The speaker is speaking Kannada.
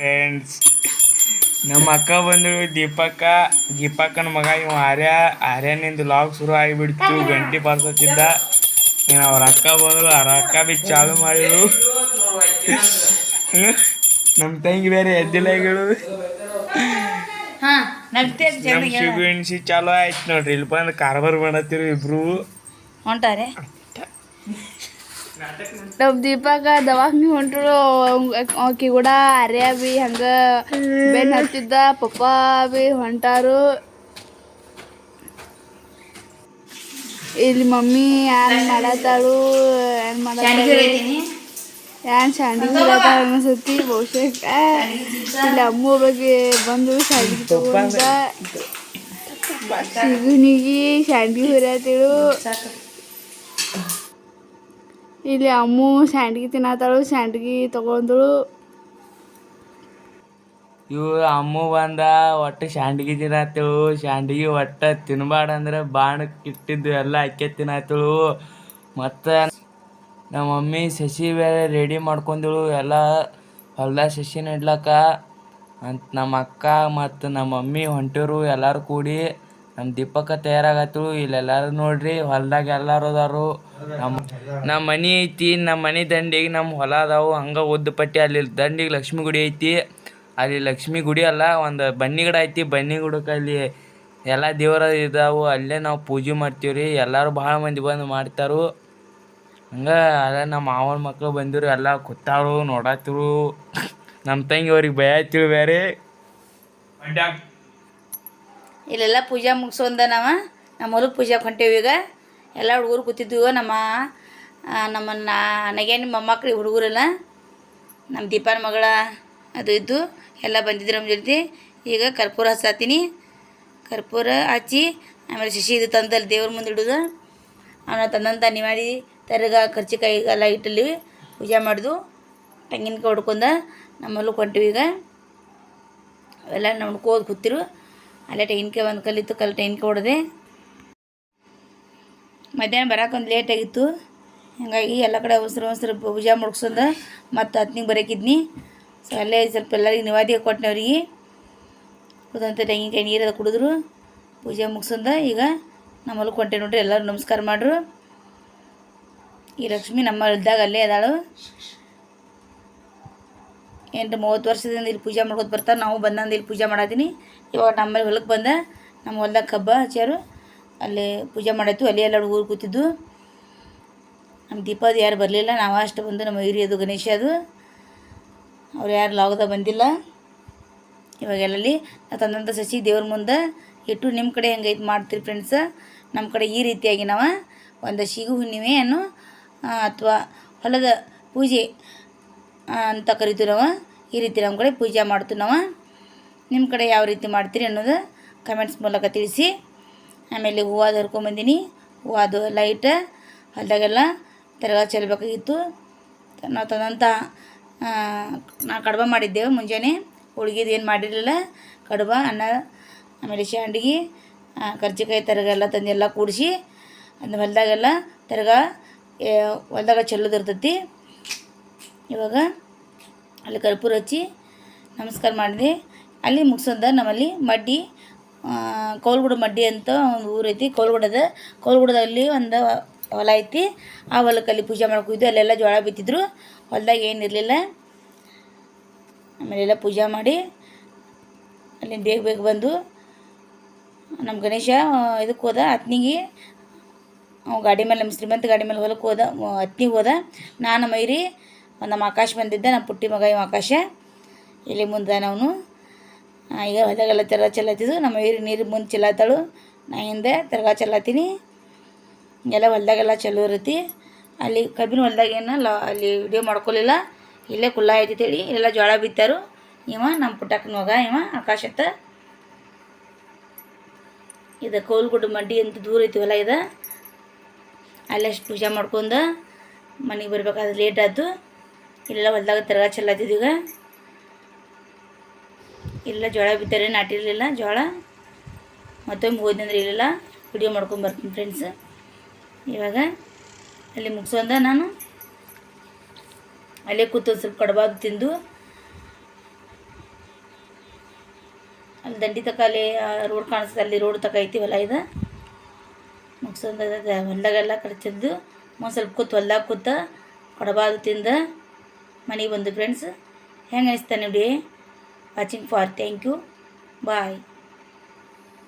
ಫ್ರೆಂಡ್ಸ್ ನಮ್ಮ ಅಕ್ಕ ಬಂದಳು ದೀಪಕ್ಕ. ದೀಪಕ್ಕನ ಮಗ ಇವ ಆರ್ಯ. ಆರ್ಯನಿಂದ ಲಾಗ್ ಶುರು ಆಗಿಬಿಡ್ತು. ಗಂಟೆ ಬರ್ಸತ್ತಿದ್ದ ಇನ್ನು ಅವ್ರ ಅಕ್ಕ ಬಂದಳು ಅವ್ರ ಅಕ್ಕ ಬಿ ಚಾಲು ಮಾಡಿದ್ರು. ನಮ್ಮ ತಂಗಿ ಬೇರೆ ಎದ್ದಿಲ್ಲ ಈಗಳು ಹಾ ನಗ್ತೇ ನಮ್ಮ ಶಿಗು ಎಣ್ಸಿ ಚಾಲು ಆಯ್ತು ನೋಡ್ರಿ. ಇಲ್ಲಿ ಬಂದು ಕಾರ್ಬಾರ್ ಮಾಡತ್ತಿರು ಇಬ್ರು. ಹೊಂಟಾರೆ? ನಮ್ಮ ದೀಪಕ ದವಾಖಾನಿ ಹೊಂಟ್ರು. ಆಕಿ ಕೂಡ ಅರ್ಯ ಬಿ ಹಂಗ ಬೆನ್ ಹತ್ತಿದ್ದ. ಪಪ್ಪ ಬಿ ಹೊಂಟಾರು. ಇಲ್ಲಿ ಮಮ್ಮಿ ಏನ್ ಮಾಡತ್ತಾಳು? ಏನ್ ಮಾಡತ್ತಾಳು? ಏನ್ ಶಾಂಡಿ ಮಾಡತ್ತಾಳ ಅನ್ಸತಿ ಬಹುಶಃ. ಇಲ್ಲಿ ಅಮ್ಮ ಬಗ್ಗೆ ಬಂದು ಶಾಂಡಿ ತಗೊಂಡ ಸಿಗುನಿಗಿ ಶಾಂಡಿ ಹುರಿಯತ್ತೇಳು ಇಲ್ಲಿ ಅಮ್ಮು ಸ್ಯಾಂಡ್ಗಿ ತಿನ್ನತ್ತಾಳು ಸ್ಯಾಂಡ್ಗಿ ತಗೊಂಡಳು. ಇವು ಅಮ್ಮ ಬಂದ ಒಟ್ಟು ಶಾಂಡ್ಗಿ ತಿನ್ನತ್ತಳು ಶಾಂಡ್ಗಿ ಒಟ್ಟ ತಿನ್ಬಾರ್ದಂದ್ರೆ ಬಾಣಕ್ಕೆ ಇಟ್ಟಿದ್ದು ಎಲ್ಲ ಅಕ್ಕಿ ತಿನ್ನತ್ತಳು ಮತ್ತು ನಮ್ಮ ಮಮ್ಮಿ ಸಸಿ ಬೇರೆ ರೆಡಿ ಮಾಡ್ಕೊಂಡಳು, ಎಲ್ಲ ಹೊಲ್ದಾಗ ಸಸಿ ನೆಡ್ಲಕ್ಕ ಅಂತ ನಮ್ಮ ಅಕ್ಕ ಮತ್ತು ನಮ್ಮ ಮಮ್ಮಿ ಹೊಂಟರು ಎಲ್ಲರೂ ಕೂಡಿ. ನಮ್ಮ ದೀಪಕ್ಕ ತಯಾರಾಗತ್ತಳು, ಇಲ್ಲೆಲ್ಲರೂ ನೋಡ್ರಿ, ಹೊಲ್ದಾಗ ಎಲ್ಲರೂ ಅದಾರು. ನಮ್ಮ ನಮ್ಮ ಮನೆ ಐತಿ ನಮ್ಮ ಮನೆ ದಂಡಿಗೆ ನಮ್ಮ ಹೊಲ ಅದಾವು, ಹಂಗೆ ಉದ್ದ ಪಟ್ಟಿ ಅಲ್ಲಿ ದಂಡಿಗೆ ಲಕ್ಷ್ಮಿ ಗುಡಿ ಐತಿ. ಅಲ್ಲಿ ಲಕ್ಷ್ಮಿ ಗುಡಿ ಅಲ್ಲ, ಒಂದು ಬನ್ನಿ ಗಿಡ ಐತಿ, ಬನ್ನಿ ಗಿಡಕ್ಕೆ ಅಲ್ಲಿ ಎಲ್ಲ ದೇವರ ಇದಾವು, ಅಲ್ಲೇ ನಾವು ಪೂಜೆ ಮಾಡ್ತೀವಿ ರೀ, ಎಲ್ಲರೂ ಭಾಳ ಮಂದಿ ಬಂದು ಮಾಡ್ತಾರು. ಹಂಗೆ ಅಲ್ಲ ನಮ್ಮ ಮಾವನ ಮಕ್ಕಳು ಬಂದಿರು, ಎಲ್ಲ ಕೂತಾರು ನೋಡತ್ತಿರು ನಮ್ಮ ತಂಗಿ ಅವ್ರಿಗೆ ಭಯ ಬೇರೆ ಇಲ್ಲೆಲ್ಲ ಪೂಜೆ ಮುಗಿಸೋಂದ ನಾವು. ನಮ್ಮ ಹೊಲಕ್ಕೆ ಪೂಜೆ ಹೊಂಟೇವಿ ಈಗ. ಎಲ್ಲ ಹುಡುಗರು ಕೂತಿದ್ವಿ ನಮ್ಮ ನಮ್ಮನ್ನ ನಮ್ಮ ನನಗೇನು ಮೊಮ್ಮಕ್ಳು ಹುಡುಗರೆಲ್ಲ. ನಮ್ಮ ದೀಪಾನ ಮಗಳ ಅದು ಇದ್ದು ಎಲ್ಲ ಬಂದಿದ್ರು ನಮ್ಮ ಜೊತೆ. ಈಗ ಕರ್ಪೂರ ಹಚ್ಚಾತೀನಿ. ಕರ್ಪೂರ ಹಚ್ಚಿ ಆಮೇಲೆ ಶಶಿ ಇದು ತಂದಲ್ಲಿ ದೇವ್ರ ಮುಂದೆ ಇಡೋದು. ಅವನ ತಂದಂತ ಮಾಡಿ ತರಗ ಖರ್ಚಿಕಾಯಿ ಎಲ್ಲ ಇಟ್ಟಲ್ಲಿ ಪೂಜೆ ಮಾಡಿದ್ವು ತೆಂಗಿನಕಾಯಿ ಹೊಡ್ಕೊಂಡ ನಮ್ಮಲ್ಲೂ ಹೊಂಟಿವಿ ಈಗ. ಅವೆಲ್ಲ ನೋಡ್ಕೋದು ಕೂತಿರು. ಅಲ್ಲೇ ಟೈನ್ಕೆ ಒಂದು ಕಲ್ಲಿತ್ತು, ಕಲ್ಲಿ ಟೈನ್ಕೆ ಹೊಡೆದೆ. ಮಧ್ಯಾಹ್ನ ಬರೋಕ್ಕೊಂದು ಲೇಟ್ ಆಗಿತ್ತು. ಹಂಗಾಗಿ ಎಲ್ಲ ಕಡೆ ಉಸಿರು ಉಸಿರು ಪೂಜೆ ಮುಗಿಸ್ಕೊಂಡ ಮತ್ತು ಹತ್ನಿಗೆ ಬರೋಕಿದ್ನಿ. ಸೊ ಅಲ್ಲೇ ಸ್ವಲ್ಪ ಎಲ್ಲರಿಗೆ ನಿವಾದಿಗೆ ಕೊಟ್ಟನೆ ಅವ್ರಿಗೆ. ಕುದಂತ ತೆಂಗಿನಕಾಯಿ ನೀರದ ಕುಡಿದ್ರು. ಪೂಜೆ ಮುಗಿಸ್ಕೊಂಡ ಈಗ ನಮ್ಮ ಕೊಂಟೆ ನೋಡ್ರಿ, ಎಲ್ಲರೂ ನಮಸ್ಕಾರ ಮಾಡ್ರು. ಈ ಲಕ್ಷ್ಮಿ ನಮ್ಮ ಹೊಲ್ದಾಗ ಅಲ್ಲೇ ಅದಾಳು. ಎಂಟು ಮೂವತ್ತು ವರ್ಷದಿಂದ ಇಲ್ಲಿ ಪೂಜೆ ಮಾಡ್ಕೊತ ಬರ್ತಾರೆ. ನಾವು ಬಂದಂದು ಇಲ್ಲಿ ಪೂಜೆ ಮಾಡತ್ತೀನಿ ಇವಾಗ ನಮ್ಮಲ್ಲಿ ಹೊಲಕ್ಕೆ ಬಂದ. ನಮ್ಮ ಹೊಲ್ದಾಗ ಕಬ್ಬ ಹಚ್ಚಾರು ಅಲ್ಲಿ ಪೂಜೆ ಮಾಡಾಯ್ತು. ಅಲ್ಲಿ ಎಲ್ಲ ಹುಡುಗರು ಕೂತಿದ್ದು. ನಮ್ಮ ದೀಪದ ಯಾರು ಬರಲಿಲ್ಲ. ನಾವು ಅಷ್ಟು ಬಂದು ನಮ್ಮ ಹಿರಿಯದು ಗಣೇಶ ಅದು. ಅವ್ರು ಯಾರು ಲಾಗದ ಬಂದಿಲ್ಲ. ಇವಾಗೆಲ್ಲಲ್ಲಿ ತಂದಂಥ ಸಸಿ ದೇವ್ರ ಮುಂದೆ ಇಟ್ಟು ನಿಮ್ಮ ಕಡೆ ಹೆಂಗೈತೆ ಮಾಡ್ತೀರಿ ಫ್ರೆಂಡ್ಸ ನಮ್ಮ ಕಡೆ ಈ ರೀತಿಯಾಗಿ ನಾವು ಒಂದು ಶಿಗು ಹುಣ್ಣಿಮೆಯನ್ನು ಅಥವಾ ಹೊಲದ ಪೂಜೆ ಅಂತ ಕರಿತೀವಿ ನಾವು ಈ ರೀತಿ ನಮ್ಮ ಕಡೆ ಪೂಜೆ ಮಾಡ್ತೀವಿ ನಾವು ನಿಮ್ಮ ಕಡೆ ಯಾವ ರೀತಿ ಮಾಡ್ತೀರಿ ಅನ್ನೋದು ಕಮೆಂಟ್ಸ್ ಮೂಲಕ ತಿಳಿಸಿ. ಆಮೇಲೆ ಹೂವು ಹರ್ಕೊಂಬಂದಿನಿ ಹೂವು ಲೈಟ್ ಹೊಲ್ದಾಗೆಲ್ಲ ತಿರ್ಗಾ ಚೆಲ್ಲಬೇಕಾಗಿತ್ತು ನಾವು ತಂದಂಥ ನಾ ಕಡುಬ ಮಾಡಿದ್ದೇವೆ ಮುಂಜಾನೆ. ಹೋಳ್ಗಿದು ಏನು ಮಾಡಿರಲಿಲ್ಲ. ಕಡುಬ, ಅನ್ನ, ಆಮೇಲೆ ಶಾಂಡ್ಗಿ ಕರ್ಜಿಕಾಯಿ ತರಗೆಲ್ಲ ತಂದೆಲ್ಲ ಕೂಡಿಸಿ ಅದನ್ನ ಹೊಲ್ದಾಗೆಲ್ಲ ತಿರ್ಗಾ ಹೊಲ್ದಾಗ ಚೆಲ್ಲೋದು ಇರ್ತೈತಿ. ಇವಾಗ ಅಲ್ಲಿ ಕರ್ಪೂರ ಹಚ್ಚಿ ನಮಸ್ಕಾರ ಮಾಡಿದೆ ಅಲ್ಲಿ ಮುಗಿಸೋದ ನಮ್ಮಲ್ಲಿ ಮಡ್ಡಿ ಕೋಲ್ಗುಡ ಮಡ್ಡಿ ಅಂತ ಒಂದು ಊರೈತಿ ಕೋಲ್ಗುಡದ, ಕೋಲ್ಗುಡದಲ್ಲಿ ಕೌಲ್ಗುಡದಲ್ಲಿ ಒಂದು ಹೊಲ ಐತಿ. ಆ ಹೊಲಕ್ಕಲ್ಲಿ ಪೂಜೆ ಮಾಡ್ಕೋಯ್ದು ಅಲ್ಲೆಲ್ಲ ಜೋಳ ಬಿತ್ತಿದ್ರು. ಹೊಲ್ದಾಗ ಏನಿರಲಿಲ್ಲ ಆಮೇಲೆಲ್ಲ ಪೂಜೆ ಮಾಡಿ ಅಲ್ಲಿ ಬೇಗ ಬೇಗ ಬಂದು ನಮ್ಮ ಗಣೇಶ ಇದಕ್ಕೆ ಹೋದ ಅತ್ನಿಗೆ ಗಾಡಿ ಮೇಲೆ ನಮ್ಮ ಶ್ರೀಮಂತ ಗಾಡಿ ಮೇಲೆ ಹೊಲಕ್ಕೆ ಹೋದ, ಅತ್ನಿಗೆ ಹೋದ. ನಾನು ಮೈರಿ ನಮ್ಮ ಆಕಾಶ ಬಂದಿದ್ದ, ನಮ್ಮ ಪುಟ್ಟಿ ಮಗ ಇವ ಆಕಾಶ. ಇಲ್ಲಿ ಮುಂದೆ ಅವನು. ಈಗ ಹೊಲಗೆಲ್ಲ ತಿರ್ಗ ಚೆಲ್ಲತ್ತಿದ್ದು ನಮ್ಮ ನೀರು ನೀರು ಮುಂದೆ ಚೆಲ್ಲತ್ತಾಳು ನಾ ಹಿಂದೆ ತಿರ್ಗಾ ಚೆಲ್ಲತ್ತೀನಿ ಎಲ್ಲ ಹೊಲದಾಗೆಲ್ಲ ಚಲೋ ಇರತಿ ಅಲ್ಲಿ ಕಬ್ಬಿನ ಹೊಲದಾಗ ಏನು ಅಲ್ಲಿ ವಿಡಿಯೋ ಮಾಡ್ಕೊಲಿಲ್ಲ. ಇಲ್ಲೇ ಕುಲ್ಲ ಐತಿ ಹೇಳಿ. ಇಲ್ಲೆಲ್ಲ ಜೋಳ ಬಿತ್ತಾರು. ಇವ ನಮ್ಮ ಪುಟ್ಟಕ್ಕನ ಮಗ, ಇವ ಆಕಾಶ ಅಂತ. ಇದು ಕೋಲ್ಗುಡ್ಡ ಮಡ್ಡಿ ಅಂತ ದೂರ ಐತಿ ಹೊಲ ಇದು. ಅಲ್ಲಷ್ಟು ಪೂಜೆ ಮಾಡ್ಕೊಂಡು ಮನೆಗೆ ಬರ್ಬೇಕಾದ್ರೆ ಲೇಟ್ ಆಯ್ತು. ಇಲ್ಲೆಲ್ಲ ಹೊಲ್ದಾಗ ತಿರ್ಗಾ ಚೆಲ್ಲತ್ತಿದ್ದು ಈಗ. ಇಲ್ಲ, ಜೋಳ ಬಿತ್ತಾರೆ ನಾಟಿರಲಿಲ್ಲ ಜೋಳ. ಮತ್ತೊಮ್ಮೆ ಹೋದ್ನಂದ್ರೆ ಇರಲಿಲ್ಲ. ವಿಡಿಯೋ ಮಾಡ್ಕೊಂಡು ಬರ್ತೀನಿ ಫ್ರೆಂಡ್ಸ್ ಇವಾಗ ಅಲ್ಲಿ ಮುಗಿಸೋಂದ ನಾನು. ಅಲ್ಲೇ ಕೂತು ಸ್ವಲ್ಪ ಕಡಬಾದು ತಿಂದು. ಅಲ್ಲಿ ದಂಡಿ ತಕ ಅಲ್ಲಿ ರೋಡ್ ಕಾಣಿಸ್ತದೆ, ಅಲ್ಲಿ ರೋಡ್ ತಕ ಐತಿವಲ್ಲ ಇದು. ಮುಗ್ಸಂದ ಹೊಲ್ದಾಗೆಲ್ಲ ಕಡಚಿದ್ದು. ಒಂದು ಸ್ವಲ್ಪ ಕೂತು ಹೊಲ್ದಾಗ ಕೂತ ಕೊಡಬಾದು ತಿಂದ. ಮನೆಗೆ ಬಂದು ಫ್ರೆಂಡ್ಸ್ ಹೆಂಗೆ ಅನಿಸ್ತಾನೆ ನೋಡಿ. Watching for thank you bye